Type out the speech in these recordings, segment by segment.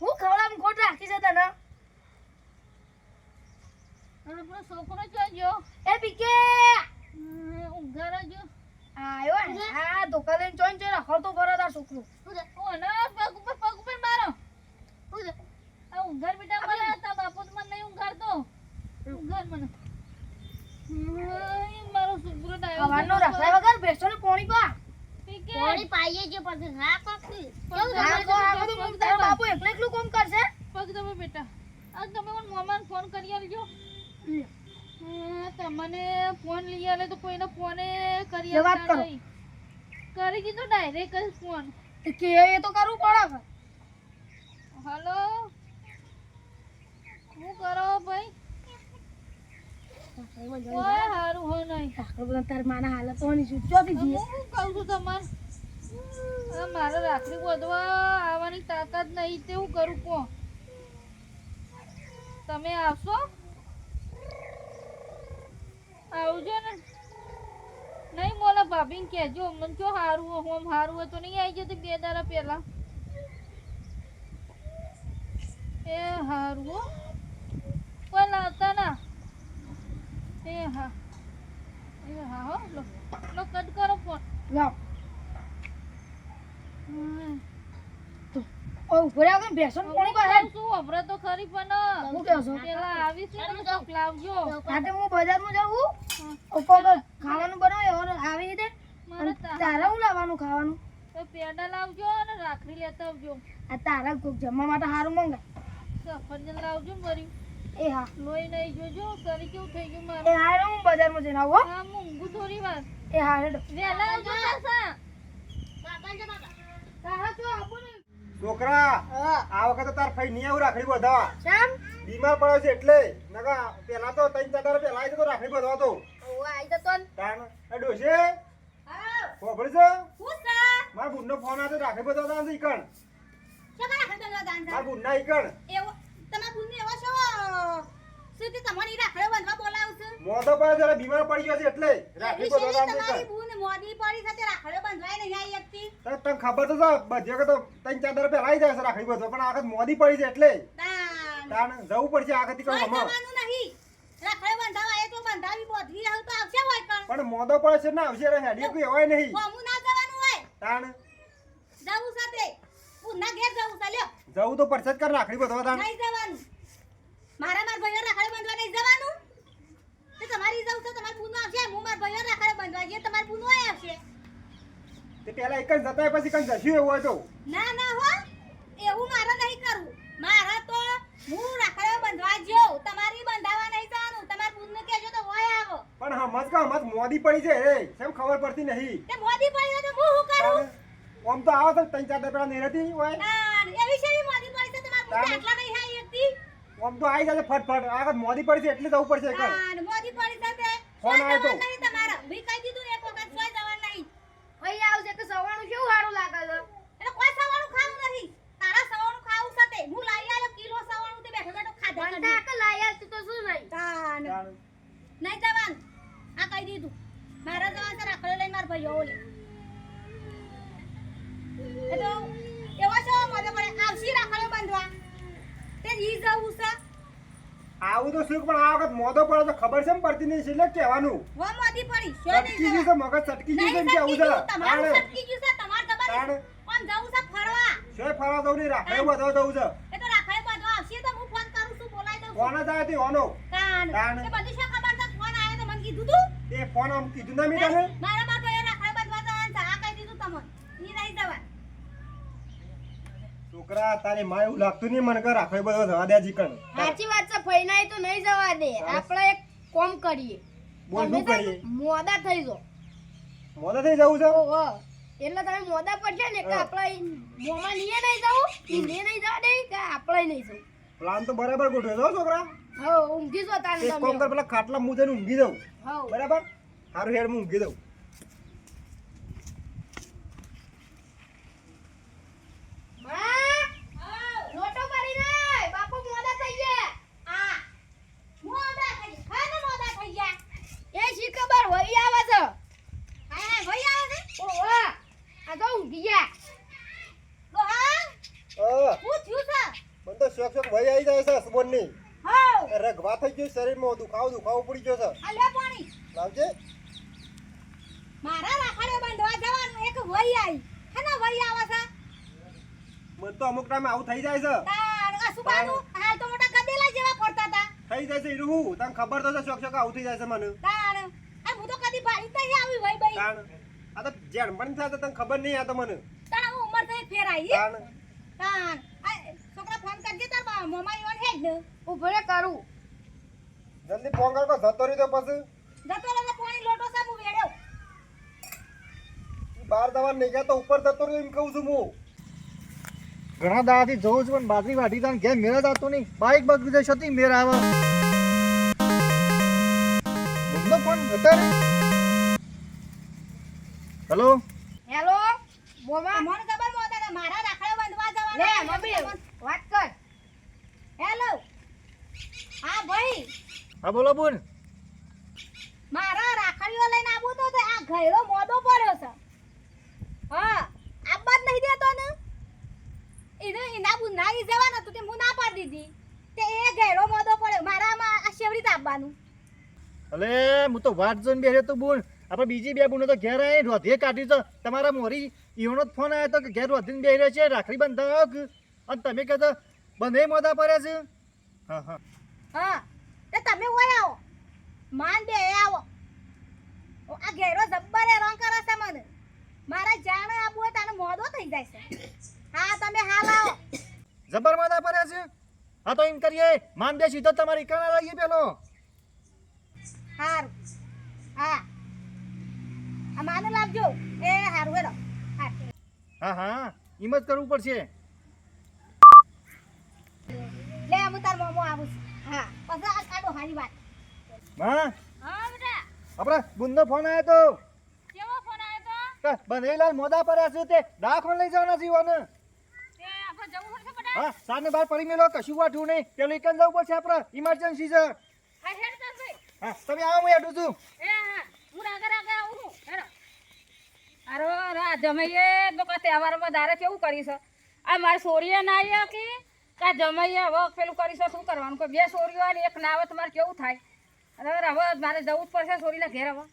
હું ખવડાવ ખોટ રાખી છે તને અને પેલો છોકરો ક્યાં ગયો? એ પીકે! હમ, જો ગયો આયો ને આ ધોકા લઈને ચોઈન રાખો તો ભરો તાર છોકરો. ઓને પગ ઉપર પગ ઉપર મારો. આ ઊંઘાર બેટા મને તા બાપુ તો મને નહીં ઊંઘારતો ઊંઘાર મને. મારો છોકરો ડાયો સવારનો રખડા વગર બેસો ને પોણી પા પીકે. પાઈએ છે પછી હા કોકી પગ આ દબાવી તો આ દો, બધું પગ તારા દબાવી. બાપુ એકલું એકલું કામ કરશે? પગ દબાવો બેટા આ તમે મને મોમાને ફોન કરી આલજો. તમને ફોન લઈ આલે તો કોઈને ફોને કરી વાત કરો. કરી દીધો ડાયરેક્ટ ફોન. કે એ તો કરવું પડે હલો? શું કરો ભાઈ? હારું હો નહીં. તાર માના હાલત હોની છું ચોથી જઈએ શું કહું છું તમારે મારે રાખડી વધવા આવવાની તાકાત નહીં તે હું કરું કો તમે આવશો? આવજો ને. નહીં મોલા ભાભીને કહેજો મને જો હારું હોમ હારું હોય તો નહીં આવી જતી બે દાડા પહેલા. એ હારું હો. આવતા ના. એ હા. એ હા હો લો, કટ કરો ફોન. લાવ. હમ. ઓ ઉપર બેસો ને પોણી શું વપરાય તો ખરી પણ. હું કહો છો પેલા આવી છે ને કોક લાવજો. આજે હું બજારમાં જાઉં ઉપર ખાવાનું બનાવ્યો અને આવી રીતે? મારે અને તારા હું લાવવાનું ખાવાનું? તો પેડા લાવજો અને રાખડી લેતા આવજો. આ તારા કોક જમવા માટે સારું મંગાય. સફરજન લાવજો ને એ હા. લોહી નહીં જોજો શરીર કેવું થઈ ગયું એ મારું હારે હું બજારમાં જઈને આવું હા? હું ઊંઘું થોડી વાર. એ. આવજો પાછા બાબા છે બાબા તારા તો આવું ને છોકરા આ વખતે તાર ફઈ નહીં આવું રાખડી બધાવા. શામ? બીમાર પડ્યો છે એટલે. નકા પેલા તો તઈ તાર પેલા આવી તો રાખડી બધવા તો. ઓ આઈ તો ને. તાન અડો છે હા. ખબર છે? હું સા મારા બુનનો ફોન આવ્યો તો રાખડી બધવા તા ઈકણ. કે રાખે તમે દાન મારા બુનના ઈકણ. એવો તમારા બુનને એવો છો સુધી તમારી રાખડે બંધવા બોલાવું છું મોઢો પર જરા બીમાર પડી ગયો છે એટલે. રાખડી પર બધવા તમારી ઈકણ મોઢી મોદી પડી સાથે રાખડે બંધાય નહીં આવી એકથી તને તને ખબર તો છે બધે કે તો તૈન ચાદર દાડા પેલા જાય છે રાખડી બધવા પણ આખત મોઢી મોદી પડી છે એટલે. તાણ જવું પડશે આગળ કોઈ હમણાં. નહીં. રાખડે બંધાવા એ તો બંધાવી બોધવી રહું તો આવશે હોય પણ. પણ મોદો પડે છે ને આવશે રે હેડી કોઈ હોય નહીં. કોમું ના જવાનું હોય. તાણ જવું સાથે. બુનના ઘેર જવું ચાલ્યો જવું તો પડશે કર રાખડી બધો તાણ નહીં જવાનું. મારા માર ભાઈઓ રાખડે બંધવા નહીં જવાનું? તે જાવ જવું છે પૂનો આવશે હું મારા ભાઈઓ રાખડે બંધવા જઈએ તમારી પૂનો આવશે. તે પહેલા એક જ જતા પછી કઈ જશું એવું હોય તો? ના ના હો એવું મારે નહીં કરવું. મારે તો હું રાખડે બંધવા જઉં તમારી બંધાવા નહીં જવાનું તમારી બુનને કહેજો તો હોય આવો. પણ હમજ કા હમજ મોદી પડી છે રે કેમ ખબર પડતી નહીં? તે મોદી પડી હોય તો હું શું કરું? આમ તો આવો તો ત્રણ ચાર પેલા નહીં હોય? ના એવી શેની મોદી પડી તો તમારી આટલા નહીં હાઈ એકથી આમ તો આવી જશે ફટફટ. આ મોદી પડી છે એટલે જવું પડશે છે તે ફોન આવ્યો તો. જવાનું નહીં તમારા મેં કહી દીધું એક વખત સોય જવાનું નહીં ભાઈ આવશે કે સવારનું કેવું સારું લાગે છે એટલે કોઈ સવાણું ખાવું નહીં તારા સવાણું ખાવું સાથે હું લાવી આવ્યો કિલો સવાણું તે બેઠો બેઠો ખાધા પણ કરી. તાકે લાયા તું તો શું નહીં તાન. તાણ. નહીં જવાનું આ કહી દીધું મારા જવાનું છે રાખડો લઈને મારા ભાઈઓ ઓલે એ તો એવો છો મને પડે આવશી રાખડો બાંધવા તે ઈ જવું છે આવું તો શું પણ આ વખત મોદો પડે તો ખબર છે ને પડતી નહીં એટલે કહેવાનું. મોદી પડી સટકી ગયું છે મગજ સટકી ગયું છે કેવું છે? તમારું સટકી ગયું છે તમારે જવું ફરવા. શોય ફરવા જવું નહીં? રાખે એવું બધા જવું છે. એ તો આવશે તો હું ફોન કરું છું બોલાઈ દઉં છું. ફોન જ ઓનો? કાન તાણ. તે બધી શું ખબર છે? ફોન આવ્યો તો મને કીધું તું? એ ફોન આમ કીધું ના મી તને મારા મારા ભાઈઓ રાખડે બાંધવા જવાનું છે આ કહી દીધું તમને ઈ નહીં જવાનું છોકરા તારી માં એવું લાગતું નહીં મને કે રાખડે બધો જવા દે જીકણ. સાચી વાત છે ફઈનાય તો નહીં જવા દે. આપણે એક કોમ કરીએ. બોલ શું કરીએ? મોડા થઈ જો મોદા થઈ જવું છે? એટલે તમે મોડા પડશે ને કે આપણે મોમાં નીએ નહીં જવું? નીએ નહીં જવા દે કે આપણે નહીં જવું? પ્લાન તો બરાબર ગોઠવ્યો છો છોકરા. હો ઊંઘી જો તાને એક કોમ કર પેલા ખાટલા મુજે ઊંઘી દઉં હો બરાબર? સારું હેડ હું ઊંઘી દઉં માં લોટો કરી નાય બાપુ મોડા થઈ ગયા આ મોડા થઈ ગયા હા ને મોડા થઈ ગયા એ શી ખબર વહી આવે છે હા હા ભાઈ આવે છે ઓહો આ તો ઊંઘી ગયા થઈ ગયું શરીરમાં દુખાવો દુખાવો પડી ગયો છે. આ પાણી. લાવજે. મારા રાખડે બાંધવા જવાનું એક વઈ આવી હેના વઈ આવે છે? મને તો અમુક ટાઈમ આવું થઈ જાય છે. આ સુબાનું હાલ તો મોટા ગદેલા જેવા ફરતા હતા થઈ જાય છે ઈરું તને ખબર તો છે શોક શોક આવું થઈ જાય છે મને. તાણ આ હું તો કદી ભાઈ તઈ આવી વઈ બઈ. તાણ. આ તો જેણ પણ થાય તો તને ખબર નહીં આ તો મને. તાણ ઉંમર થઈ ફેર આવી તાણ આ છોકરા ફોન કરજે બા મોમા ને ઊભો રે કરું. જલ્દી ફોન કર કો જતો રહ્યો તો પછી. જતો રહે પાણી લોટો સા હું વેડ્યો. બાર દવા નહીં ગયા તો ઉપર જતો રહ્યો એમ કહું છું હું. ઘણા દાડાથી જોઉં છું પણ બાજરી વાટી તાન ઘેર મેળ જ નહીં. બાઈક બગડી જાય તી મેળ આવે. બુમનો ફોન અત્યારે? હેલો હેલો મોમા? મને ખબર મોતા ને મારા રાખડે જવાના. લે મમ્મી. વાત કર. હેલો હા ભાઈ. હા બોલો બોલ મારા રાખડીઓ લઈને આવું તો આ ઘેરો મોદો પડ્યો છે. હા આબા જ નહીં દેતો ને? એને એના બુના ઈ જવાનું હતું તે હું ના પાડી દીધી. તે એ ઘેરો મોદો પડ્યો. મારામાં આ શેવડી તાપવાનું અલે હું તો વાત જોઈને બેઠો તો બોલ આપણે બીજી બે બુનો તો ઘેર આવી રોધે કાઢી તો તમારા મોરી ઈવનો જ ફોન આવ્યો તો કે ઘેર રોધીને બેહી રહ્યો છે રાખડી બંધક. અને તમે કહેતો બંધે મોદા પડ્યા છે હા હા. હા તે તમે ઓય આવો. માન બે આવો. આ ઘેરો જબ્બર હેરાન કરે છે મને. મારા જાણે આબુ હોય તાને મોદો થઈ જાય છે. હા તમે હાલ આવો. જબ્બર મોદા પડ્યા છે હા તો એમ કરીએ માન બે સીધો તમારી કાના લઈએ પેલો? હાર. હા. આ માને લાવજો. એ હારું હેડો. હા. હા હા. એમ જ કરવું પડશે લે હું તાર મોમો આવું હા પછી આ કાઢો હારી વાત. હા? હા બેટા. આપણા બુનનો ફોન આવ્યો તો? કેવો ફોન આવ્યો તો? કે મોદા પડ્યા છે તે દાખલ લઈ જવાના જીવન. તે આપણે જવું પડશે બેટા? હા સાને બહાર પડી મેલો કશું વાઠું નહીં. પેલું એક જવું પડશે આપણે ઇમરજન્સી છે. હા હેડ ચાલ ભાઈ. હા તમે આવો હું હેડું છું. એ હા હું રાગે રાગે આવું છું. હેડો. અરે રા જમાઈએ તો તહેવારમાં દારે કેવું કરી છે આ મારી સોરીએ ના આવી કે કા જમાઈએ હવે પેલું કરીશ શું કરવાનું? કે બે સોરીઓ અને એક ના આવે તો મારે કેવું થાય? અરે હવે મારે જવું જ પડશે સોરીના ઘેર હવે.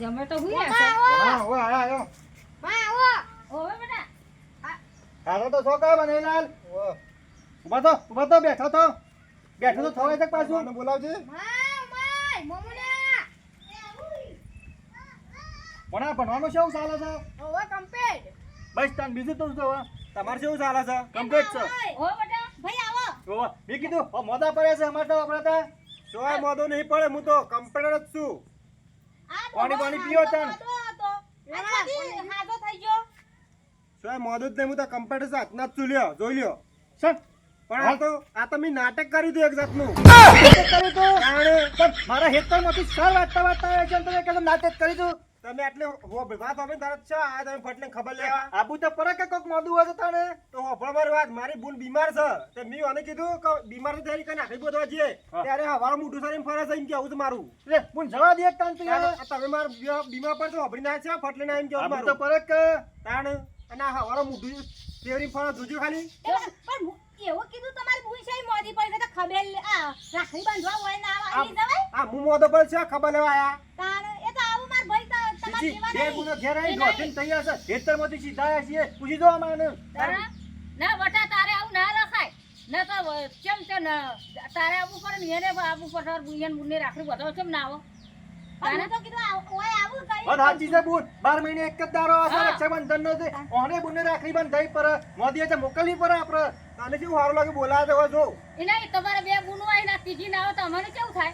જમે તો હા હો આયા આયો. આવો! હોવે બેટા. હારો તો છોકરા બંધેલાલ ઊભા. તો ઊભા તો બેઠો તો. બેઠો તો થવાય છે પાછું? પાછું બોલાવજે. ભણા ભણવાનું શું ચાલે છે? હવે બસ તાન બીજું તો શું તમારે શું ચાલે છે? કમ્પ્લીટ છે. હો બેટા ભાઈ આવો. ઓ મેં કીધું ઓ મોદા પડે છે અમાર તો આપણે તો. સોય મોદો નહીં પડે હું તો કમ્પ્યુટર જ છું. પાણી પાણી પીઓ હતો. હાજો થઈ ગયો. સોય મોદો જ નહીં હું તો કમ્પ્યુટર છે. હાથના જ છું લ્યો જોઈ લ્યો. સર પણ આ તો આ તો મેં નાટક કર્યું હતું એક જાતનું. કર્યું તો જાણે પણ મારા હેતરમાંથી સર વાંચતા વાંચતા તમે નાટક કરી દઉં તમે એટલે હો વાત હવે તારે છો આ તમે ફટલે ખબર લેવા. આબુ તો પરક કે કોક મોડું હોય તો તાણે? તો હોભળો મારી વાત મારી બુન બીમાર છે. તે મેં આને કીધું કે બીમાર થઈ કઈ નાખી બોધવા જઈએ. ત્યારે હવારે મોઢું સારી ફરે છે એમ કેવું છે મારું? રે બુન જવા દે તાન તું યાર. તમે માર બીમાર પર તો હોભળી ના છે ફટલે ના એમ કેવું આબુ તો પરક કે? તાણ અને આ હવારે મોઢું તેરી ફરે જોજો ખાલી. પણ હું એવું કીધું તમારી ભૂલ છે મોદી પૈસા તો ખબર આ રાખડી બાંધવા હોય ના આવી જવાય? આ હું મોદો પર છે ખબર લેવા આયા. તારે એ તો આવું માર ભાઈ તો તમારા બીજી જેવા બે ગુનો ઘેર આવી એ તૈયાર છે. હેતરમાંથી સીધા આવ્યા છીએ. પૂછી દો અમારે ના બટા તારે આવું ના રખાય. ન તો કેમ છે તારે આવવું પડે ને એને આવવું પડે. બુનિયાને રાખડી બધો કેમ ના આવો? આવ- આવું બુન બાર મહિને એક જ દારો આવશે હા. રક્ષાબંધન નો છે. ઓને બુને રાખડી બંધાઈ પર? મોદીએ તો મોકલવી પડે આપણે. તને કેવું સારું લાગે બોલાવે તો જો. એના તમારે બે ગુનો આવી ના ત્રીજી ના આવે તો અમારે કેવું થાય?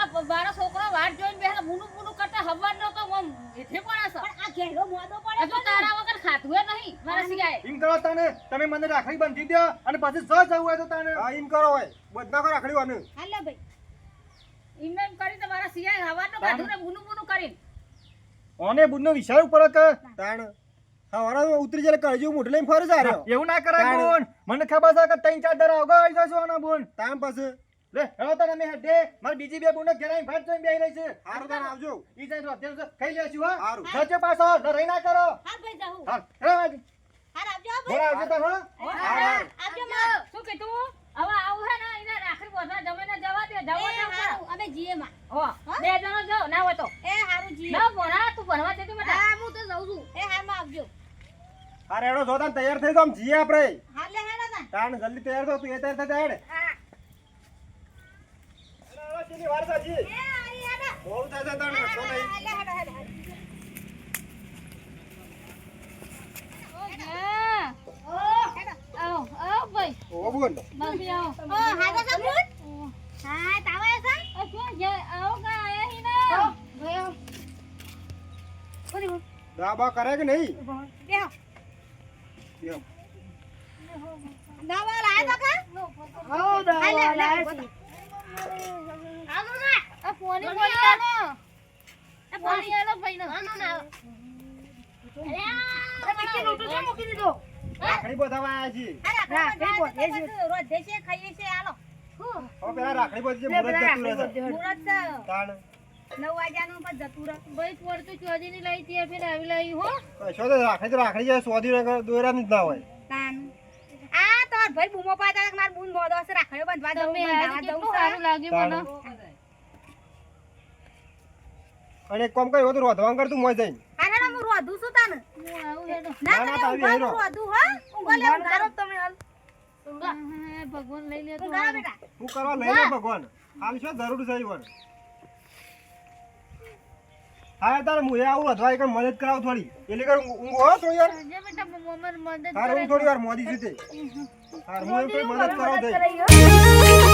આ મારા છોકરો વાટ જોઈને બેઠા મુનું મુનું કરતા હવાર નો તો આમ એથે પણ આસ પણ આ ઘેરો મોદો પડે તો તારા વગર ખાધું એ નહીં મારા સિગાય ઇમ કરો તને તમે મને રાખડી બાંધી દો અને પછી સહ જવું હોય તો તને. હા ઇમ કરો હોય બધા કરો રાખડી વાનું હાલે ભાઈ. ઇમ એમ કરી તો મારા સિગાય હવાર નો કાઢું ને મુનું મુનું કરીને. ઓને બુનનો વિચારવું પડે કે તાણ. હવારે ઉતરી જાય કરજો મોઢું લઈને ફરે રહ્યો. એવું ના કરાય બોન. મને ખબર છે કે ત્રણ ચાર દર આવગો આવી જશો આના બોન. તાણ પછી? લે હવે તને મે હેડે મારી બીજી બે બુને ઘેરાઈ ભાત જોઈને બેહી રહી છે. હારું તાણ આવજો. ઈ જઈને રોધેલું છે ખાઈ લેશું હા. હારું. જજો પાછો લડાઈ ના કરો. હાલ ભાઈ જાઉં. હેડો વાજી. હાલ. આવજો હો ભાઈ આવજો તાર હો. આવજો માં શું કીધું? હવે આવું હે ને એના રાખડી બોધા જમીને જવા દે જવા દે હારું, અમે જીએ માં હો બે જણો જાઓ ના હોય તો. એ હારું જીએ. ના ભણા તું ભણવા જતી બેટા. હા હું તો જાઉં છું. એ હારમાં આવજો. હા રેડો જોતા તૈયાર થઈ આમ જઈએ આપણે. હાલ લે હેડો તાણ જલ્દી તૈયાર થો તું એ તૈયાર હેડ. હા હેડો, ચીની વાર સાચી એ આરી હેડો મોડું થાય છે તાણ રસ્તો નહીં હા, લે હેડો હેડો હેડો. હા ઓ હેડો આવો આવો ભાઈ ઓ બોલ બાપી આવો ઓ હાજો સબૂત હા તાવે છે આ શું છે આવો કા આયા હી ના ઓ ગયો બોલી દાબા કરે કે નહીં બેહો બેહો. દવા લાયા તો કા હો હા, લે, લે, બોલો. આવો ના આ ફોની આ ફોની ભાઈ નો ના ના. મૂકી દીધો. રાખડી ની જ ના હોય. આ તો ભાઈ બૂમો પાડતા માર બૂન મોદો રાખડ્યો બંધવા દઉં સારું લાગ્યું મને. અને એક કામ કર્યું તો રોધવાન કર તું મોય જઈને. હા હેડો હું રોધું છું તાન. હું આવું ના ના, ના, તમે. હું રોધું હા. ઊંઘો લે ઊંઘારો તમે હાલ. ભગવાન લઈ લે તો. હું કરવા લઈ લે ભગવાન. હાલ શું જરૂર છે ઈવન? હા તારે હું એ આવું અથવા એક મદદ કરાવ થોડી. એટલે કર ઊંઘો હો થોડી યાર જે બેટા મમ્મી મદદ તારે હું થોડી વાર મોદી જીતે હું કોઈ મદદ કરાવ દઈ